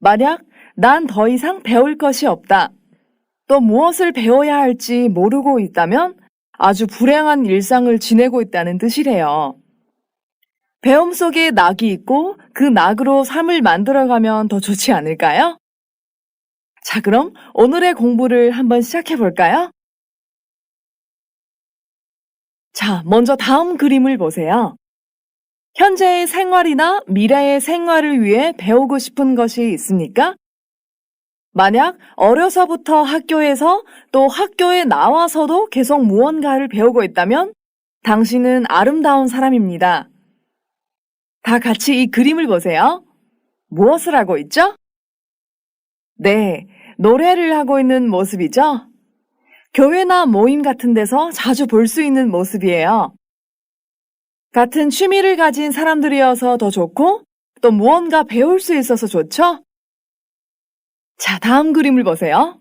만약 난 더 이상 배울 것이 없다. 또 무엇을 배워야 할지 모르고 있다면 아주 불행한 일상을 지내고 있다는 뜻이래요. 배움 속에 낙이 있고 그 낙으로 삶을 만들어가면 더 좋지 않을까요? 자, 그럼 오늘의 공부를 한번 시작해 볼까요? 자, 먼저 다음 그림을 보세요. 현재의 생활이나 미래의 생활을 위해 배우고 싶은 것이 있습니까? 만약 어려서부터 학교에서 또 학교에 나와서도 계속 무언가를 배우고 있다면 당신은 아름다운 사람입니다. 다 같이 이 그림을 보세요. 무엇을 하고 있죠? 네, 노래를 하고 있는 모습이죠? 교회나 모임 같은 데서 자주 볼 수 있는 모습이에요. 같은 취미를 가진 사람들이어서 더 좋고 또 무언가 배울 수 있어서 좋죠? 자, 다음 그림을 보세요.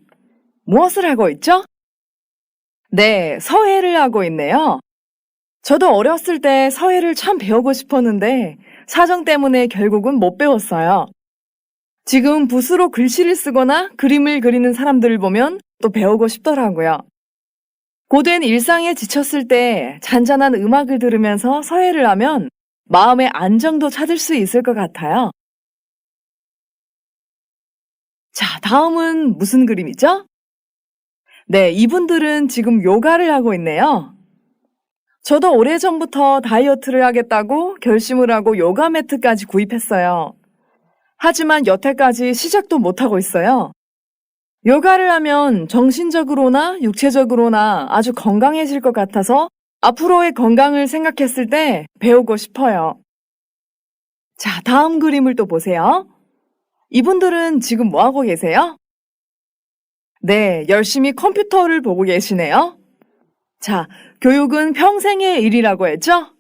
무엇을 하고 있죠? 네, 서예를 하고 있네요. 저도 어렸을 때 서예를 참 배우고 싶었는데 사정 때문에 결국은 못 배웠어요. 지금 붓으로 글씨를 쓰거나 그림을 그리는 사람들을 보면 또 배우고 싶더라고요. 고된 일상에 지쳤을 때 잔잔한 음악을 들으면서 서예를 하면 마음의 안정도 찾을 수 있을 것 같아요. 자, 다음은 무슨 그림이죠? 네, 이분들은 지금 요가를 하고 있네요. 저도 오래전부터 다이어트를 하겠다고 결심을 하고 요가 매트까지 구입했어요. 하지만 여태까지 시작도 못하고 있어요. 요가를 하면 정신적으로나 육체적으로나 아주 건강해질 것 같아서 앞으로의 건강을 생각했을 때 배우고 싶어요. 자, 다음 그림을 또 보세요. 이분들은 지금 뭐 하고 계세요? 네, 열심히 컴퓨터를 보고 계시네요. 자, 교육은 평생의 일이라고 했죠?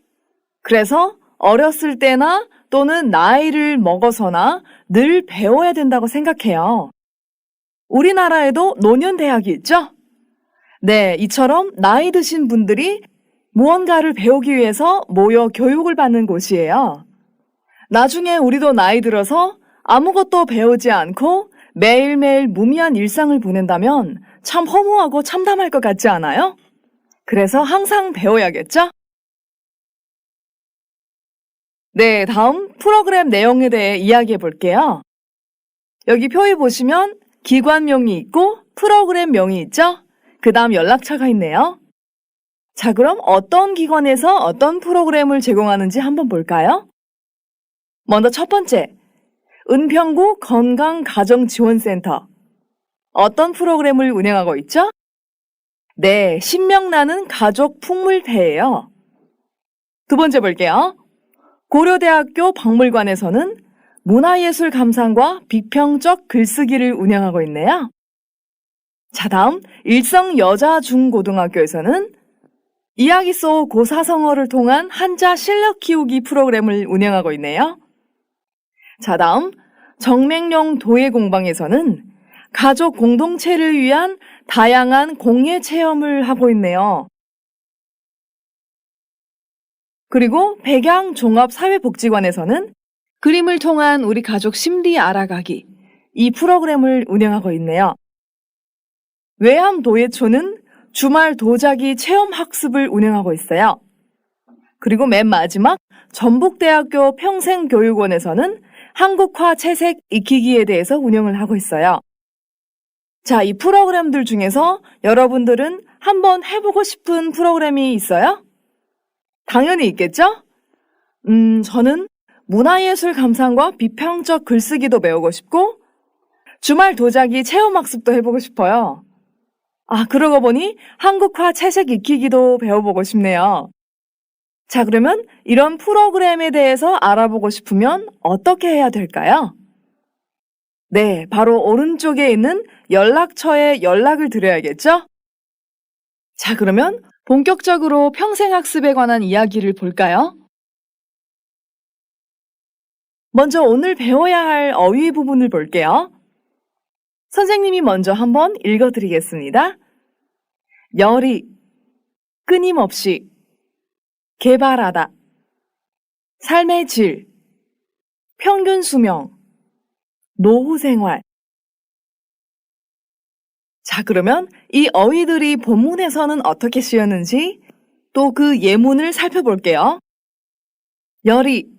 그래서 어렸을 때나 또는 나이를 먹어서나 늘 배워야 된다고 생각해요. 우리나라에도 노년대학이 있죠? 네, 이처럼 나이 드신 분들이 무언가를 배우기 위해서 모여 교육을 받는 곳이에요. 나중에 우리도 나이 들어서 아무것도 배우지 않고 매일매일 무미한 일상을 보낸다면 참 허무하고 참담할 것 같지 않아요? 그래서 항상 배워야겠죠? 네, 다음 프로그램 내용에 대해 이야기해 볼게요. 여기 표에 보시면 기관명이 있고 프로그램명이 있죠? 그 다음 연락처가 있네요. 자, 그럼 어떤 기관에서 어떤 프로그램을 제공하는지 한번 볼까요? 먼저 첫 번째, 은평구 건강가정지원센터. 어떤 프로그램을 운영하고 있죠? 네, 신명나는 가족 풍물패예요. 두 번째 볼게요. 고려대학교 박물관에서는 문화예술 감상과 비평적 글쓰기를 운영하고 있네요. 자, 다음 일성 여자 중고등학교에서는 이야기 속 고사성어를 통한 한자 실력 키우기 프로그램을 운영하고 있네요. 자, 다음 정맹령 도예공방에서는 가족 공동체를 위한 다양한 공예 체험을 하고 있네요. 그리고 백양 종합사회복지관에서는 그림을 통한 우리 가족 심리 알아가기 이 프로그램을 운영하고 있네요. 외암 도예초는 주말 도자기 체험 학습을 운영하고 있어요. 그리고 맨 마지막 전북대학교 평생교육원에서는 한국화 채색 익히기에 대해서 운영을 하고 있어요. 자, 이 프로그램들 중에서 여러분들은 한번 해보고 싶은 프로그램이 있어요? 당연히 있겠죠? 음, 저는 문화예술 감상과 비평적 글쓰기도 배우고 싶고, 주말 도자기 체험학습도 해보고 싶어요. 아, 그러고 보니 한국화 채색 익히기도 배워보고 싶네요. 자, 그러면 이런 프로그램에 대해서 알아보고 싶으면 어떻게 해야 될까요? 네, 바로 오른쪽에 있는 연락처에 연락을 드려야겠죠? 자, 그러면 본격적으로 평생학습에 관한 이야기를 볼까요? 먼저 오늘 배워야 할 어휘 부분을 볼게요. 선생님이 먼저 한번 읽어드리겠습니다. 열이, 끊임없이, 개발하다, 삶의 질, 평균 수명, 노후 생활. 자, 그러면 이 어휘들이 본문에서는 어떻게 쓰였는지 또 그 예문을 살펴볼게요. 열이,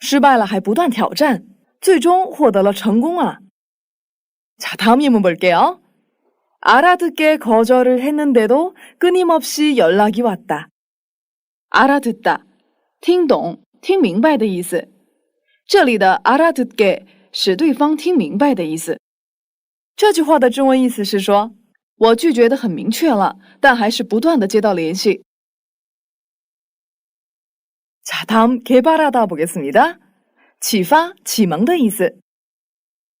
失败了还不断挑战，最终获得了成功啊。 자, 다음 예문 볼게요. 알아듣게 거절을 했는데도 끊임없이 연락이 왔다. 알아듣다, 听懂、听明白的意思。这里的 알아듣게 使对方听明白的意思。这句话的中文意思是说，我拒绝的很明确了，但还是不断的接到联系。 자, 다음 개발하다 보겠습니다. 启发、启蒙的意思。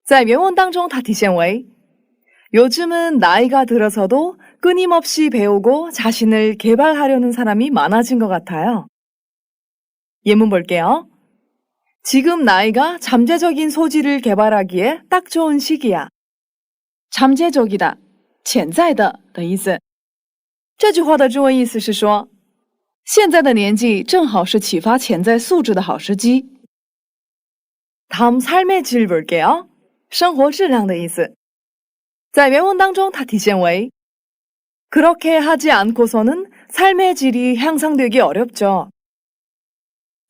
在原文当中，它体现为 요즘은 나이가 들어서도 끊임없이 배우고 자신을 개발하려는 사람이 많아진 것 같아요. 예문 볼게요. 지금 나이가 잠재적인 소질을 개발하기에 딱 좋은 시기야. 잠재적이다, 潜在的的意思。这句话的中文意思是说， 现在的年纪正好是启发潜在素质的好时机。 다음 삶의 질 볼게요. 生活质量的意思。在原文当中，它体现为 그렇게 하지 않고서는 삶의 질이 향상되기 어렵죠.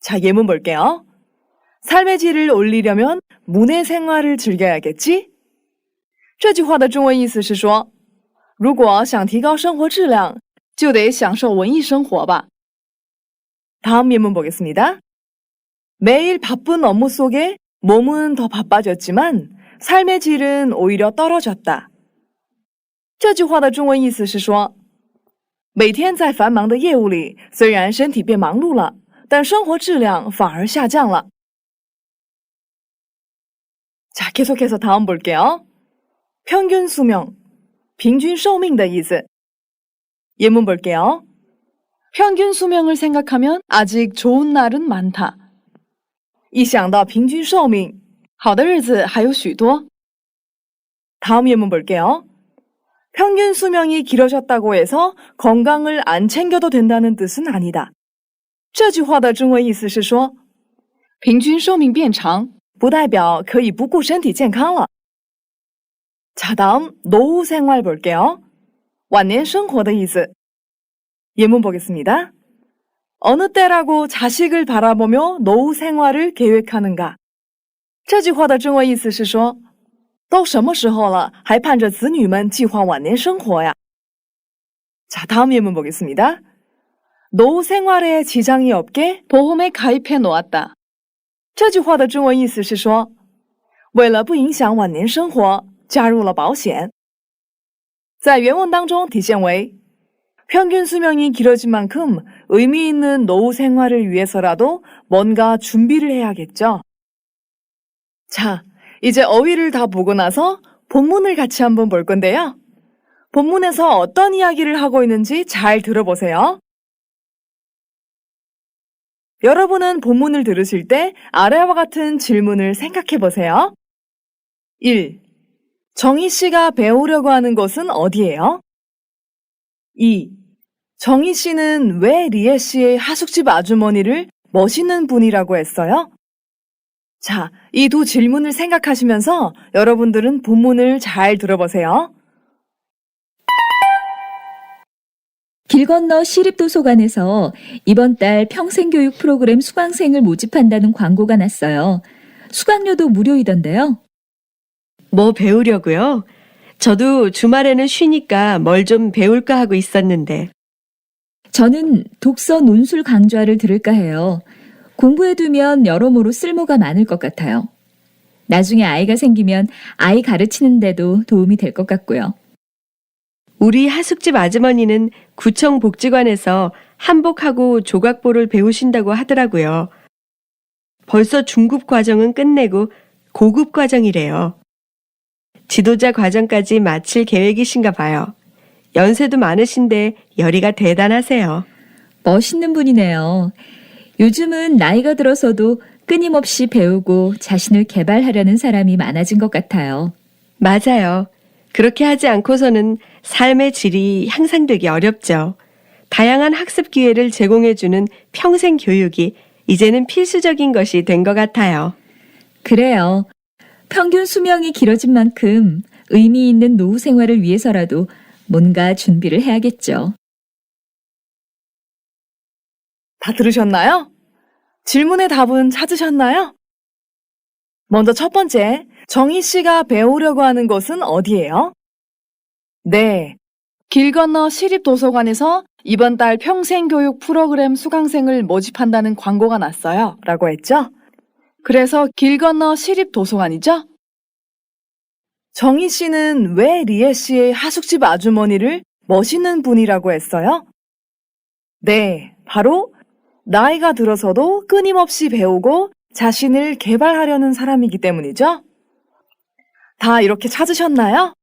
자, 예문 볼게요. 삶의 질을 올리려면 문의 생활을 즐겨야겠지? 这句话的中文意思是说，如果想提高生活质量，就得享受文艺生活吧。 다음 예문 보겠습니다. 매일 바쁜 업무 속에 몸은 더 바빠졌지만 삶의 질은 오히려 떨어졌다. 这句话的中文意思是说，每天在繁忙的业务里，虽然身体变忙碌了，但生活质量反而下降了。 자, 계속해서 다음 볼게요. 평균 수명, 平均寿命的意思。 예문 볼게요. 평균 수명을 생각하면 아직 좋은 날은 많다. 一想到平均寿命，好的日子还有许多。 다음 예문 볼게요. 평균 수명이 길어졌다고 해서 건강을 안 챙겨도 된다는 뜻은 아니다. 这句话的中文意思是说，平均寿命变长，不代表可以不顾身体健康了。 자, 다음 노후 생활 볼게요.晚年生活的意思。 예문 보겠습니다. 어느 때라고 자식을 바라보며 노후 생활을 계획하는가? 这句话的中文意思是说，都什么时候了，还盼着子女们计划晚年生活呀？ 자, 다음 예문 보겠습니다. 노후 생활에 지장이 없게 보험에 가입해 놓았다. 这句话的中文意思是说，为了不影响晚年生活，加入了保险。在原文当中体现为 평균 수명이 길어진 만큼 의미 있는 노후 생활을 위해서라도 뭔가 준비를 해야겠죠. 자, 이제 어휘를 다 보고 나서 본문을 같이 한번 볼 건데요. 본문에서 어떤 이야기를 하고 있는지 잘 들어보세요. 여러분은 본문을 들으실 때 아래와 같은 질문을 생각해 보세요. 1. 정희 씨가 배우려고 하는 곳은 어디예요? 2. 정희 씨는 왜 리에 씨의 하숙집 아주머니를 멋있는 분이라고 했어요? 자, 이 두 질문을 생각하시면서 여러분들은 본문을 잘 들어보세요. 길 건너 시립도서관에서 이번 달 평생교육 프로그램 수강생을 모집한다는 광고가 났어요. 수강료도 무료이던데요. 뭐 배우려고요? 저도 주말에는 쉬니까 뭘 좀 배울까 하고 있었는데. 저는 독서 논술 강좌를 들을까 해요. 공부해두면 여러모로 쓸모가 많을 것 같아요. 나중에 아이가 생기면 아이 가르치는데도 도움이 될 것 같고요. 우리 하숙집 아주머니는 구청 복지관에서 한복하고 조각보를 배우신다고 하더라고요. 벌써 중급 과정은 끝내고 고급 과정이래요. 지도자 과정까지 마칠 계획이신가 봐요. 연세도 많으신데 열의가 대단하세요. 멋있는 분이네요. 요즘은 나이가 들어서도 끊임없이 배우고 자신을 개발하려는 사람이 많아진 것 같아요. 맞아요. 그렇게 하지 않고서는 삶의 질이 향상되기 어렵죠. 다양한 학습 기회를 제공해주는 평생 교육이 이제는 필수적인 것이 된 것 같아요. 그래요. 평균 수명이 길어진 만큼 의미 있는 노후 생활을 위해서라도 뭔가 준비를 해야겠죠. 다 들으셨나요? 질문의 답은 찾으셨나요? 먼저 첫 번째, 정희 씨가 배우려고 하는 곳은 어디예요? 네. 길 건너 시립도서관에서 이번 달 평생교육 프로그램 수강생을 모집한다는 광고가 났어요. 라고 했죠? 그래서 길 건너 시립도서관이죠? 정희 씨는 왜 리에 씨의 하숙집 아주머니를 멋있는 분이라고 했어요? 네, 바로 나이가 들어서도 끊임없이 배우고 자신을 개발하려는 사람이기 때문이죠. 다 이렇게 찾으셨나요?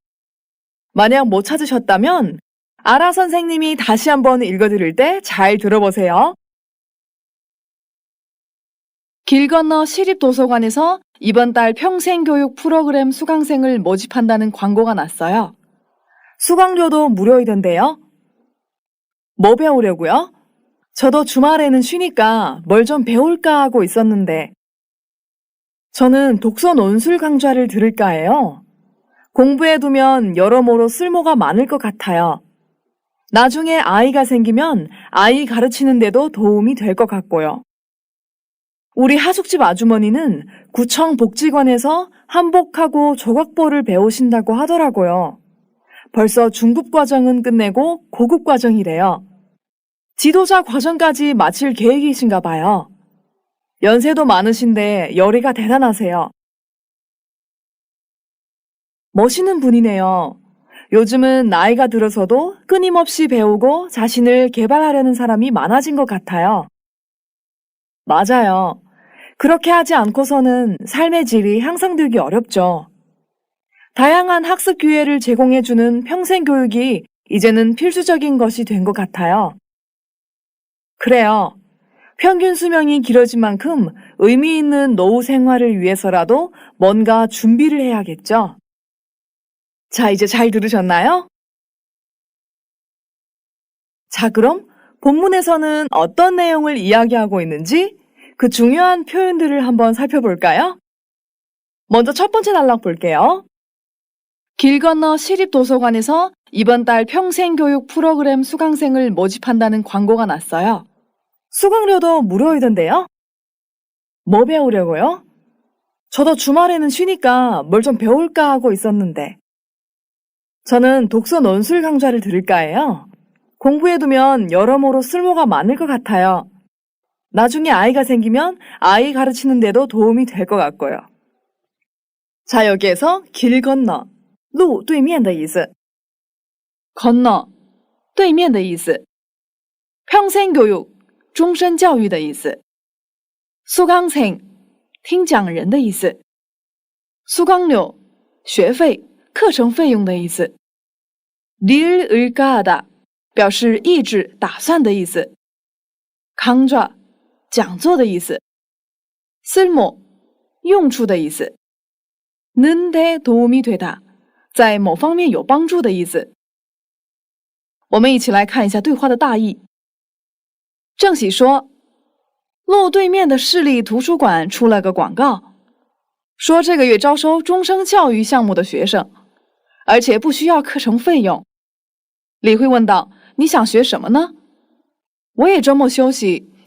만약 못 찾으셨다면 아라 선생님이 다시 한번 읽어드릴 때 잘 들어보세요. 길 건너 시립도서관에서 이번 달 평생교육 프로그램 수강생을 모집한다는 광고가 났어요. 수강료도 무료이던데요. 뭐 배우려고요? 저도 주말에는 쉬니까 뭘 좀 배울까 하고 있었는데, 저는 독서 논술 강좌를 들을까 해요. 공부해두면 여러모로 쓸모가 많을 것 같아요. 나중에 아이가 생기면 아이 가르치는데도 도움이 될 것 같고요. 우리 하숙집 아주머니는 구청 복지관에서 한복하고 조각보를 배우신다고 하더라고요. 벌써 중급 과정은 끝내고 고급 과정이래요. 지도자 과정까지 마칠 계획이신가 봐요. 연세도 많으신데 열의가 대단하세요. 멋있는 분이네요. 요즘은 나이가 들어서도 끊임없이 배우고 자신을 개발하려는 사람이 많아진 것 같아요. 맞아요. 그렇게 하지 않고서는 삶의 질이 향상되기 어렵죠. 다양한 학습 기회를 제공해주는 평생 교육이 이제는 필수적인 것이 된 것 같아요. 그래요. 평균 수명이 길어진 만큼 의미 있는 노후 생활을 위해서라도 뭔가 준비를 해야겠죠. 자, 이제 잘 들으셨나요? 자, 그럼 본문에서는 어떤 내용을 이야기하고 있는지 그 중요한 표현들을 한번 살펴볼까요? 먼저 첫 번째 단락 볼게요. 길 건너 시립도서관에서 이번 달 평생교육 프로그램 수강생을 모집한다는 광고가 났어요. 수강료도 무료이던데요? 뭐 배우려고요? 저도 주말에는 쉬니까 뭘 좀 배울까 하고 있었는데. 저는 독서 논술 강좌를 들을까 해요. 공부해두면 여러모로 쓸모가 많을 것 같아요. 나중에 아이가 생기면 아이 가르치는데도 도움이 될 것 같고요. 자, 여기에서 길 건너, 路对面的意思. 건너, 对面的意思. 평생 교육, 终身教育的意思. 수강생, 听讲人的意思. 수강료, 学费,课程费用的意思。릴 을까하다 表示意志、打算的意思。강좌 讲座的意思。쓸모 用处的意思。는데 도움이 되다 在某方面有帮助的意思。我们一起来看一下对话的大意。郑喜说，路对面的市立图书馆出了个广告，说这个月招收终生教育项目的学生，而且不需要课程费用。李慧问道：“你想学什么呢？”我也周末休息，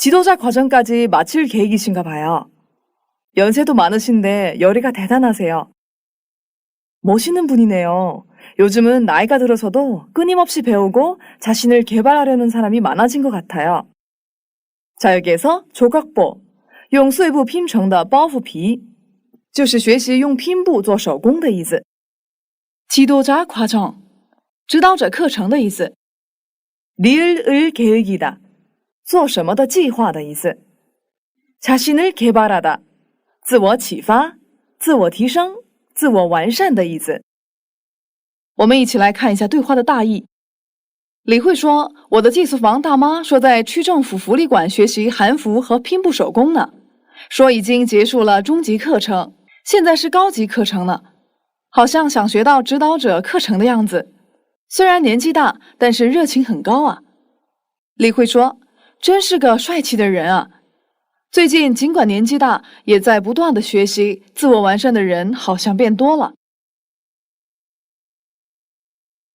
지도자 과정까지 마칠 계획이신가 봐요. 연세도 많으신데 열의가 대단하세요. 멋있는 분이네요. 요즘은 나이가 들어서도 끊임없이 배우고 자신을 개발하려는 사람이 많아진 것 같아요. 자, 여기에서 조각보, 用碎布拼成的包袱皮，就是学习用拼布做手工的意思。지도자 과정，指导者课程的意思。리을을계획이다， 做什么的计划的意思。자신을개발하다，自我启发、自我提升、自我完善的意思。我们一起来看一下对话的大意。李慧说：“我的寄宿房大妈说在区政府福利馆学习韩服和拼布手工呢。”说已经结束了中级课程，现在是高级课程呢，好像想学到指导者课程的样子。虽然年纪大，但是热情很高啊。李慧说：“ 真是个帅气的人啊！最近尽管年纪大，也在不断的学习，自我完善的人好像变多了。”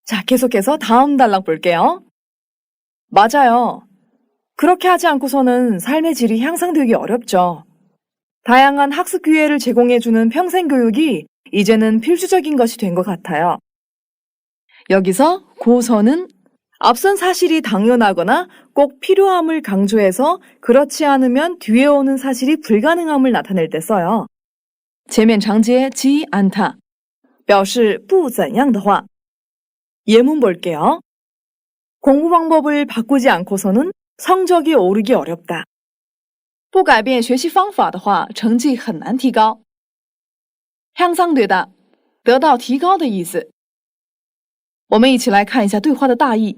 자, 계속해서 다음 단락 볼게요. 맞아요. 그렇게 하지 않고서는 삶의 질이 향상되기 어렵죠. 다양한 학습 기회를 제공해주는 평생 교육이 이제는 필수적인 것이 된 것 같아요. 여기서 고서는 앞선 사실이 당연하거나 꼭 필요함을 강조해서 그렇지 않으면 뒤에 오는 사실이 불가능함을 나타낼 때 써요. 前面长接지 않다 表示不怎样的话. 예문 볼게요. 공부 방법을 바꾸지 않고서는 성적이 오르기 어렵다. 不改变学习方法的话，成绩很难提高。향상되다，得到提高的意思。我们一起来看一下对话的大意。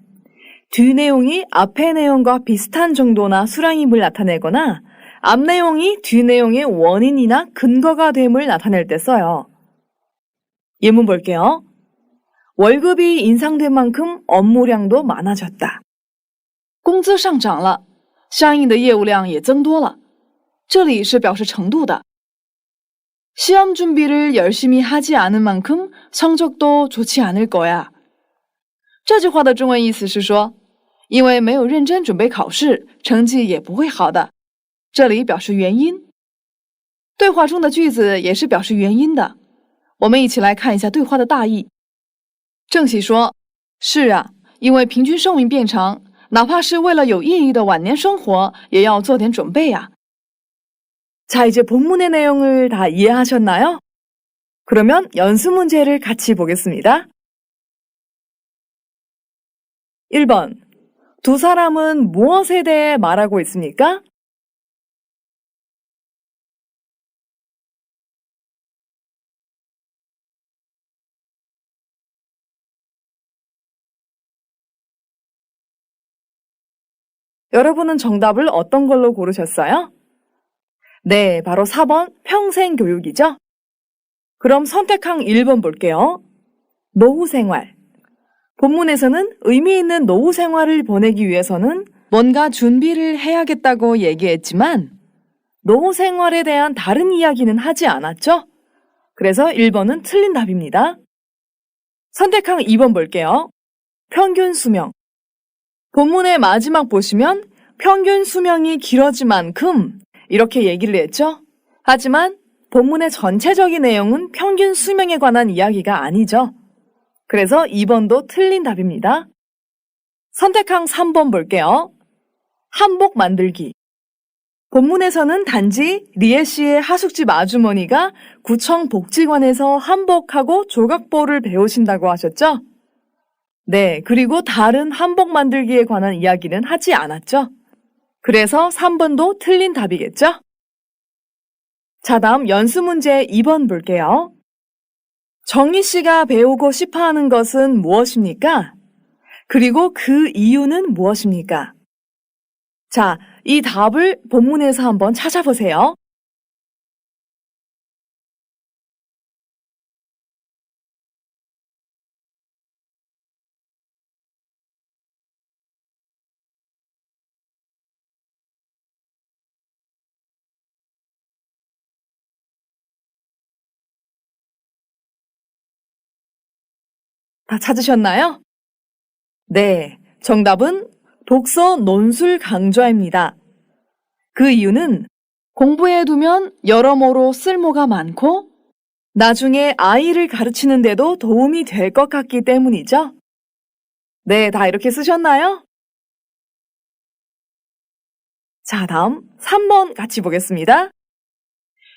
뒤 내용이 앞의 내용과 비슷한 정도나 수량임을 나타내거나 앞 내용이 뒤 내용의 원인이나 근거가 됨을 나타낼 때 써요. 예문 볼게요. 월급이 인상된 만큼 업무량도 많아졌다. 工资上涨了，相应的业务量也增多了。这里是表示程度的。시험준비를열심히하지않은만큼성적도좋지않을거야。这句话的中文意思是说， 因为没有认真准备考试，成绩也不会好的。这里表示原因。对话中的句子也是表示原因的。我们一起来看一下对话的大意。郑喜说：“是啊，因为平均寿命变长。”哪怕是为了有意义的晚年生活，也要做点准备呀。자이제본문의내용을다이해하셨나요그러면연습문제를같이보겠습니다1번 두 사람은 무엇에 대해 말하고 있습니까 여러분은 정답을 어떤 걸로 고르셨어요? 네, 바로 4번 평생 교육이죠? 그럼 선택항 1번 볼게요. 노후 생활. 본문에서는 의미 있는 노후 생활을 보내기 위해서는 뭔가 준비를 해야겠다고 얘기했지만 노후 생활에 대한 다른 이야기는 하지 않았죠? 그래서 1번은 틀린 답입니다. 선택항 2번 볼게요. 평균 수명. 본문의 마지막 보시면 평균 수명이 길어진 만큼 이렇게 얘기를 했죠? 하지만 본문의 전체적인 내용은 평균 수명에 관한 이야기가 아니죠. 그래서 2번도 틀린 답입니다. 선택항 3번 볼게요. 한복 만들기. 본문에서는 단지 리에 씨의 하숙집 아주머니가 구청 복지관에서 한복하고 조각보를 배우신다고 하셨죠? 네, 그리고 다른 한복 만들기에 관한 이야기는 하지 않았죠? 그래서 3번도 틀린 답이겠죠? 자, 다음 연수 문제 2번 볼게요. 정희 씨가 배우고 싶어 하는 것은 무엇입니까? 그리고 그 이유는 무엇입니까? 자, 이 답을 본문에서 한번 찾아보세요. 다 찾으셨나요? 네, 정답은 독서 논술 강좌입니다. 그 이유는 공부해 두면 여러모로 쓸모가 많고 나중에 아이를 가르치는데도 도움이 될 것 같기 때문이죠. 네, 다 이렇게 쓰셨나요? 자, 다음 3번 같이 보겠습니다.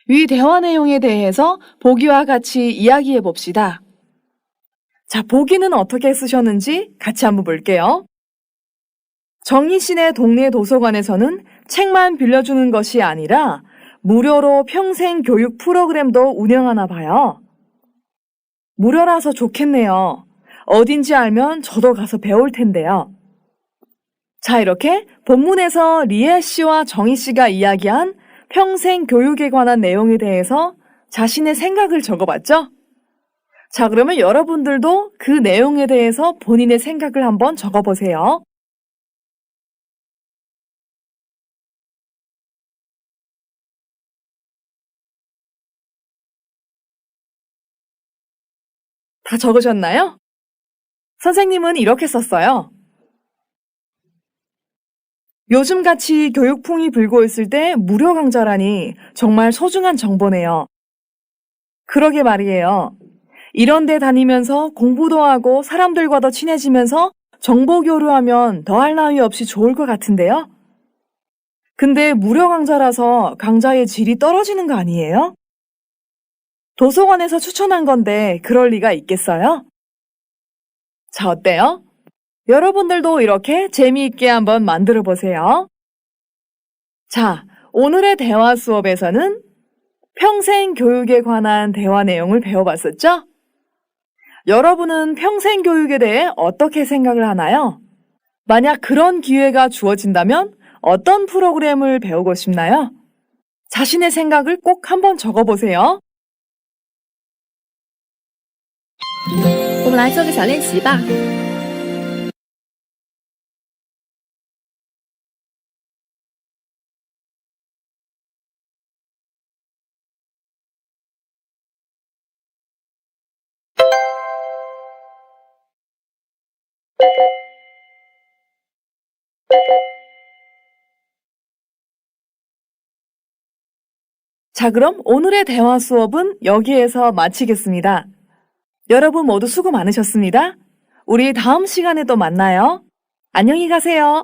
위 대화 내용에 대해서 보기와 같이 이야기해 봅시다. 자, 보기는 어떻게 쓰셨는지 같이 한번 볼게요. 정희 씨네 동네 도서관에서는 책만 빌려주는 것이 아니라 무료로 평생 교육 프로그램도 운영하나 봐요. 무료라서 좋겠네요. 어딘지 알면 저도 가서 배울 텐데요. 자, 이렇게 본문에서 리에 씨와 정희 씨가 이야기한 평생 교육에 관한 내용에 대해서 자신의 생각을 적어봤죠? 자, 그러면 여러분들도 그 내용에 대해서 본인의 생각을 한번 적어보세요. 다 적으셨나요? 선생님은 이렇게 썼어요. 요즘 같이 교육풍이 불고 있을 때 무료 강좌라니 정말 소중한 정보네요. 그러게 말이에요. 이런 데 다니면서 공부도 하고 사람들과도 친해지면서 정보 교류하면 더할 나위 없이 좋을 것 같은데요? 근데 무료 강좌라서 강좌의 질이 떨어지는 거 아니에요? 도서관에서 추천한 건데 그럴 리가 있겠어요? 자, 어때요? 여러분들도 이렇게 재미있게 한번 만들어 보세요. 자, 오늘의 대화 수업에서는 평생 교육에 관한 대화 내용을 배워봤었죠? 여러분은 평생 교육에 대해 어떻게 생각을 하나요? 만약 그런 기회가 주어진다면 어떤 프로그램을 배우고 싶나요? 자신의 생각을 꼭 한번 적어보세요. 我们来做个小练习吧。 자, 그럼 오늘의 대화 수업은 여기에서 마치겠습니다. 여러분 모두 수고 많으셨습니다. 우리 다음 시간에 또 만나요. 안녕히 가세요.